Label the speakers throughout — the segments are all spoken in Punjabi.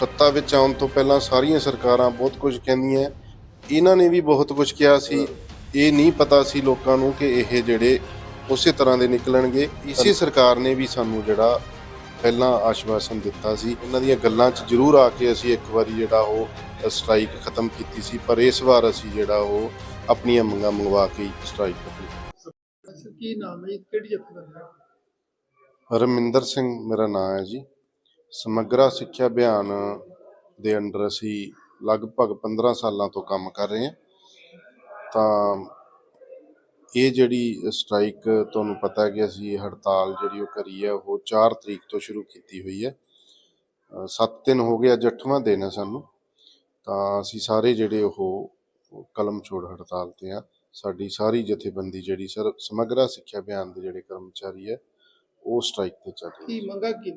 Speaker 1: ਸੱਤਾ ਵਿੱਚ ਆਉਣ ਤੋਂ ਪਹਿਲਾਂ ਸਾਰੀਆਂ ਸਰਕਾਰਾਂ ਬਹੁਤ ਕੁਝ ਕਹਿੰਦੀਆਂ। ਇਹਨਾਂ ਨੇ ਵੀ ਬਹੁਤ ਕੁਝ ਕਿਹਾ ਸੀ। ਇਹ ਨਹੀਂ ਪਤਾ ਸੀ ਲੋਕਾਂ ਨੂੰ ਕਿ ਇਹ ਜਿਹੜੇ ਉਸੇ ਤਰ੍ਹਾਂ ਦੇ ਨਿਕਲਣਗੇ। ਇਸੇ ਸਰਕਾਰ ਨੇ ਵੀ ਸਾਨੂੰ ਜਿਹੜਾ ਪਹਿਲਾਂ ਆਸ਼ਵਾਸਨ ਦਿੱਤਾ ਸੀ। ਇਹਨਾਂ ਦੀਆਂ ਗੱਲਾਂ 'ਚ ਜ਼ਰੂਰ ਆ ਕੇ ਅਸੀਂ ਇੱਕ ਵਾਰੀ ਜਿਹੜਾ ਉਹ ਸਟ੍ਰਾਈਕ ਖਤਮ ਕੀਤੀ ਸੀ। ਪਰ ਇਸ ਵਾਰ ਅਸੀਂ ਜਿਹੜਾ ਉਹ ਆਪਣੀਆਂ ਮੰਗਾਂ ਮੰਗਵਾ ਕੇ ਸਟ੍ਰਾਈਕ ਕੀਤੀ
Speaker 2: ਕੀ ਨਾਮ ਹੈ? ਕਿਹੜੀ ਜਥੇਬੰਦੀ ਹੈ?
Speaker 1: ਰਮਿੰਦਰ ਸਿੰਘ ਮੇਰਾ ਨਾਮ ਹੈ ਜੀ। ਸਮਗਰਾ ਸਿੱਖਿਆ ਅਭਿਆਨ ਦੇ ਅੰਡਰ ਅਸੀਂ ਲਗਭਗ 15 ਸਾਲਾਂ ਤੋਂ ਕੰਮ ਕਰ ਰਹੇ ਹਾਂ। ਤਾਂ ਇਹ ਜਿਹੜੀ ਸਟ੍ਰਾਈਕ, ਤੁਹਾਨੂੰ ਪਤਾ ਹੈ ਕਿ ਅਸੀਂ ਹੜਤਾਲ ਜਿਹੜੀ ਉਹ ਕਰੀ ਹੈ, ਉਹ 4 ਤਰੀਕ ਤੋਂ ਸ਼ੁਰੂ ਕੀਤੀ ਹੋਈ ਹੈ। 7 ਦਿਨ ਹੋ ਗਏ, ਅੱਜ 8ਵਾਂ ਦਿਨ ਹੈ ਸਾਨੂੰ। ਤਾਂ ਅਸੀਂ ਸਾਰੇ ਜਿਹੜੇ ਉਹ ਕਲਮ ਛੋੜ ਹੜਤਾਲ ਤੇ ਆ ਸਾਡੀ ਸਾਰੀ ਜਥੇਬੰਦੀ ਜਿਹੜੀ ਸਰ, ਸਮਗਰਾ ਸਿੱਖਿਆ ਅਭਿਆਨ ਦੇ ਜਿਹੜੇ ਕਰਮਚਾਰੀ ਹੈ, ਉਹ ਸਟ੍ਰਾਈਕ ਤੇ ਚੱਲ ਰਹੇ
Speaker 2: ਕੀ ਮੰਗਾ ਕੀ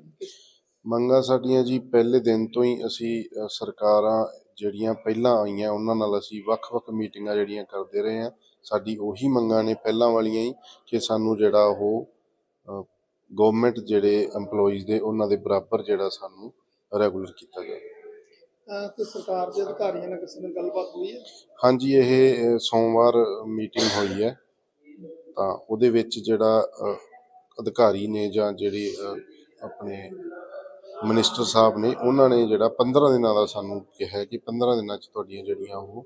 Speaker 1: ਮੰਗਾਂ ਸਾਡੀਆਂ ਜੀ ਪਹਿਲੇ ਦਿਨ ਤੋਂ ਹੀ ਅਸੀਂ ਅ, ਸਰਕਾਰਾਂ ਜਿਹੜੀਆਂ ਪਹਿਲਾਂ ਆਈਆਂ ਉਹਨਾਂ ਨਾਲ ਅਸੀਂ ਵੱਖ-ਵੱਖ ਮੀਟਿੰਗਾਂ ਜਿਹੜੀਆਂ ਕਰਦੇ ਰਹੇ ਹਾਂ। ਸਾਡੀ ਉਹੀ ਮੰਗਾਂ ਨੇ ਪਹਿਲਾਂ ਵਾਲੀਆਂ ਹੀ ਕਿ ਸਾਨੂੰ ਜਿਹੜਾ ਉਹ ਗਵਰਨਮੈਂਟ ਜਿਹੜੇ EMPLOYEES ਦੇ ਉਹਨਾਂ ਦੇ ਬਰਾਬਰ ਜਿਹੜਾ ਸਾਨੂੰ ਰੈਗੂਲਰ ਕੀਤਾ ਜਾਵੇ।
Speaker 2: ਅਹ ਤੇ ਸਰਕਾਰ ਦੇ ਅਧਿਕਾਰੀਆਂ ਨਾਲ ਕਿਸੇ ਨਾਲ ਗੱਲਬਾਤ ਹੋਈ ਹੈ?
Speaker 1: ਹਾਂਜੀ ਇਹ ਅ, ਸੋਮਵਾਰ ਮੀਟਿੰਗ ਹੋਈ ਹੈ। ਤਾਂ ਉਹਦੇ ਵਿੱਚ ਜਿਹੜਾ ਅ, ਅਧਿਕਾਰੀ ਨੇ ਜਾਂ ਜਿਹੜੇ ਅ, ਆਪਣੇ ਮਿਨਿਸਟਰ ਸਾਹਿਬ ਨੇ ਉਹਨਾਂ ਨੇ ਜਿਹੜਾ 15 ਦਿਨਾਂ ਦਾ ਸਾਨੂੰ ਕਿਹਾ ਕਿ 15 ਦਿਨਾਂ 'ਚ ਤੁਹਾਡੀਆਂ ਜਿਹੜੀਆਂ ਉਹ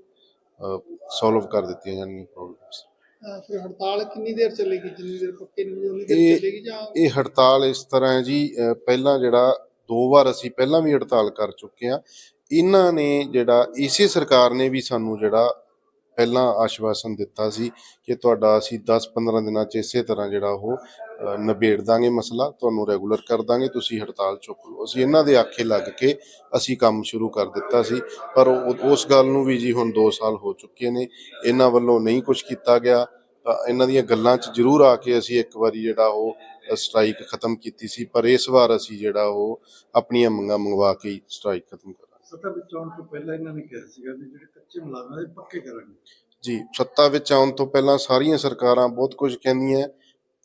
Speaker 1: ਸੋਲਵ ਕਰ ਦਿੱਤੀਆਂ ਜਾਣਗੀਆਂ ਪ੍ਰੋਬਲਮਸ
Speaker 2: ਫਿਰ ਹੜਤਾਲ ਕਿੰਨੀ ਦੇਰ ਚੱਲੇਗੀ? ਜਿੰਨੀ ਦੇਰ ਪੱਕੇ ਨਹੀਂ ਉਨੀ ਦੇਰ ਚੱਲੇਗੀ ਜਾਂ
Speaker 1: ਇਹ ਹੜਤਾਲ ਇਸ ਤਰ੍ਹਾਂ ਹੈ ਜੀ ਪਹਿਲਾਂ ਜਿਹੜਾ ਦੋ ਵਾਰ ਅਸੀਂ ਪਹਿਲਾਂ ਵੀ ਹੜਤਾਲ ਕਰ ਚੁੱਕੇ ਹਾਂ। ਇਹਨਾਂ ਨੇ ਜਿਹੜਾ ਇਸੇ ਸਰਕਾਰ ਨੇ ਵੀ ਸਾਨੂੰ ਜਿਹੜਾ ਪਹਿਲਾਂ ਆਸ਼ਵਾਸਨ ਦਿੱਤਾ ਸੀ ਕਿ ਤੁਹਾਡਾ ਅਸੀਂ 10-15 ਦਿਨਾਂ 'ਚ ਇਸੇ ਤਰ੍ਹਾਂ ਜਿਹੜਾ ਉਹ ਨਿਬੇੜ ਦਾਂਗੇ ਮਸਲਾ, ਤੁਹਾਨੂੰ ਰੈਗੂਲਰ ਕਰ ਦਾਂਗੇ, ਤੁਸੀਂ ਹੜਤਾਲ ਚੁੱਕ ਲਓ। ਅਸੀਂ ਇਹਨਾਂ ਦੇ ਆਖੇ ਲੱਗ ਕੇ ਅਸੀਂ ਕੰਮ ਸ਼ੁਰੂ ਕਰ ਦਿੱਤਾ ਸੀ, ਪਰ ਉਸ ਗੱਲ ਨੂੰ ਵੀ ਜੀ ਹੁਣ 2 ਸਾਲ ਹੋ ਚੁੱਕੇ ਨੇ, ਇਹਨਾਂ ਵੱਲੋਂ ਨਹੀਂ ਕੁਝ ਕੀਤਾ ਗਿਆ। ਇਹਨਾਂ ਦੀਆਂ ਗੱਲਾਂ 'ਚ ਜ਼ਰੂਰ ਆ ਕੇ ਅਸੀਂ ਇੱਕ ਵਾਰੀ ਜਿਹੜਾ ਉਹ ਸਟ੍ਰਾਈਕ ਖਤਮ ਕੀਤੀ ਸੀ, ਪਰ ਇਸ ਵਾਰ ਅਸੀਂ ਜਿਹੜਾ ਉਹ, ਆਪਣੀਆਂ ਮੰਗਾਂ ਮੰਗਵਾ ਕੇ ਹੀ ਸਟ੍ਰਾਈਕ ਖਤਮ ਕਰਾਂਗੇ
Speaker 3: ਸੱਤਾ ਵਿੱਚ ਆਉਣ ਤੋਂ ਪਹਿਲਾਂ ਇਹਨਾਂ ਨੇ ਕਿਹਾ ਸੀਗਾ ਵੀ ਜਿਹੜੇ ਕੱਚੇ ਮੁਲਾਜ਼ਮ ਨੇ ਪੱਕੇ ਕਰਾਂਗੇ।
Speaker 1: ਜੀ, ਸੱਤਾ ਵਿੱਚ ਆਉਣ ਤੋਂ ਪਹਿਲਾਂ ਸਾਰੀਆਂ ਸਰਕਾਰਾਂ ਬਹੁਤ ਕੁਝ ਕਹਿੰਦੀਆਂ।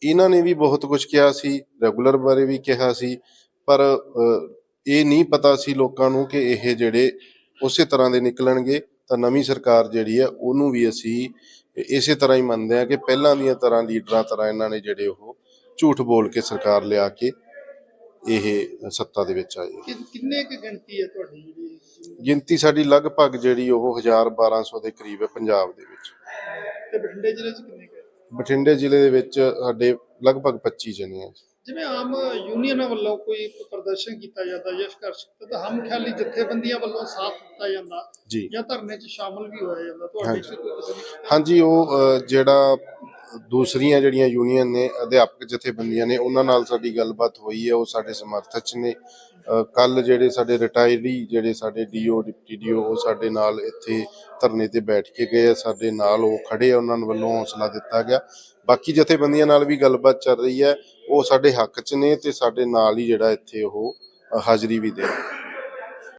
Speaker 1: ਇਹਨਾਂ ਨੇ ਵੀ ਬਹੁਤ ਕੁਝ ਕਿਹਾ ਸੀ, ਰੈਗੂਲਰ ਬਾਰੇ ਵੀ ਕਿਹਾ ਸੀ, ਪਰ ਇਹ ਨਹੀਂ ਪਤਾ ਸੀ ਲੋਕਾਂ ਨੂੰ ਕਿ ਇਹ ਜਿਹੜੇ ਉਸੇ ਤਰ੍ਹਾਂ ਦੇ ਨਿਕਲਣਗੇ, ਤਾਂ ਨਵੀਂ ਸਰਕਾਰ ਜਿਹੜੀ ਹੈ ਉਹਨੂੰ ਵੀ ਅਸੀਂ ਇਸੇ ਤਰ੍ਹਾਂ ਹੀ ਮੰਨਦੇ ਆ ਕਿ ਪਹਿਲਾਂ ਦੀਆਂ ਤਰ੍ਹਾਂ ਲੀਡਰਾਂ ਤਰ੍ਹਾਂ ਇਹਨਾਂ ਨੇ ਜਿਹੜੇ ਉਹ ਝੂਠ ਬੋਲ ਕੇ ਸਰਕਾਰ ਲਿਆ ਕੇ ਇਹ ਸੱਤਾ ਦੇ ਵਿੱਚ ਆਏ।
Speaker 2: ਕਿ- ਕਿੰਨੇ ਕੁ ਗਿਣਤੀ ਹੈ ਤੁਹਾਡੀ ਜਿਹੜੀ
Speaker 1: ਗਿਣਤੀ ਸਾਡੀ ਲਗਭਗ ਜਿਹੜੀ ਉਹ 1000 1200 ਦੇ ਕਰੀਬ ਹੈ ਪੰਜਾਬ ਦੇ ਵਿੱਚ।
Speaker 2: ਤੇ ਬਠਿੰਡੇ ਜ਼ਿਲ੍ਹੇ 'ਚ ਕਿੰਨੇ ਕੁ ਹੈ?
Speaker 1: ਬਠਿੰਡੇ ਜ਼ਿਲ੍ਹੇ ਦੇ ਵਿੱਚ ਸਾਡੇ ਲਗਭਗ 25 ਜਣੇ ਆ।
Speaker 2: ਜਿਵੇਂ ਆਮ ਯੂਨੀਅਨਾਂ ਵੱਲੋਂ ਕੋਈ ਪ੍ਰਦਰਸ਼ਨ ਕੀਤਾ ਜਾਂਦਾ ਜਾਂ ਸੰਘਰਸ਼ ਕੀਤਾ ਤਾਂ ਹਮ ਖਿਆਲੀ ਜਥੇਬੰਦੀਆਂ ਵੱਲੋਂ ਸਾਥ ਦਿੱਤਾ ਜਾਂਦਾ
Speaker 1: ਜੀ।
Speaker 2: ਜਾਂ ਧਰਨੇ 'ਚ ਸ਼ਾਮਲ ਵੀ ਹੋਇਆ ਜਾਂਦਾ ਤੁਹਾਡੇ 'ਚ ਕੋਈ ਕਿਸੇ ਨੇ
Speaker 1: ਹਾਂਜੀ ਉਹ ਅ, ਜਿਹੜਾ ਦੂਸਰੀਆਂ ਜਿਹੜੀਆਂ ਯੂਨੀਅਨ ਨੇ, ਅਧਿਆਪਕ ਜਥੇਬੰਦੀਆਂ ਨੇ, ਉਹਨਾਂ ਨਾਲ ਸਾਡੀ ਗੱਲਬਾਤ ਹੋਈ ਹੈ, ਉਹ ਸਾਡੇ ਸਮਰਥਕ 'ਚ ਨੇ। ਕੱਲ ਜਿਹੜੇ ਸਾਡੇ ਰਿਟਾਇਰੀ ਜਿਹੜੇ ਸਾਡੇ ਡੀਓ ਡਿਪਟੀ ਡੀਓ ਉਹ ਸਾਡੇ ਨਾਲ ਇੱਥੇ ਧਰਨੇ ਤੇ ਬੈਠ ਕੇ ਗਏ ਸਾਡੇ ਨਾਲ ਉਹ ਖੜੇ ਉਹਨਾਂ ਵੱਲੋਂ ਹੌਸਲਾ ਦਿੱਤਾ ਗਿਆ। ਬਾਕੀ ਜਥੇਬੰਦੀਆਂ ਨਾਲ ਵੀ ਗੱਲਬਾਤ ਚੱਲ ਰਹੀ ਹੈ। ਉਹ ਸਾਡੇ ਹੱਕ 'ਚ ਨੇ ਤੇ ਸਾਡੇ ਨਾਲ ਹੀ ਜਿਹੜਾ ਇੱਥੇ ਉਹ ਹਾਜ਼ਰੀ ਵੀ ਦੇ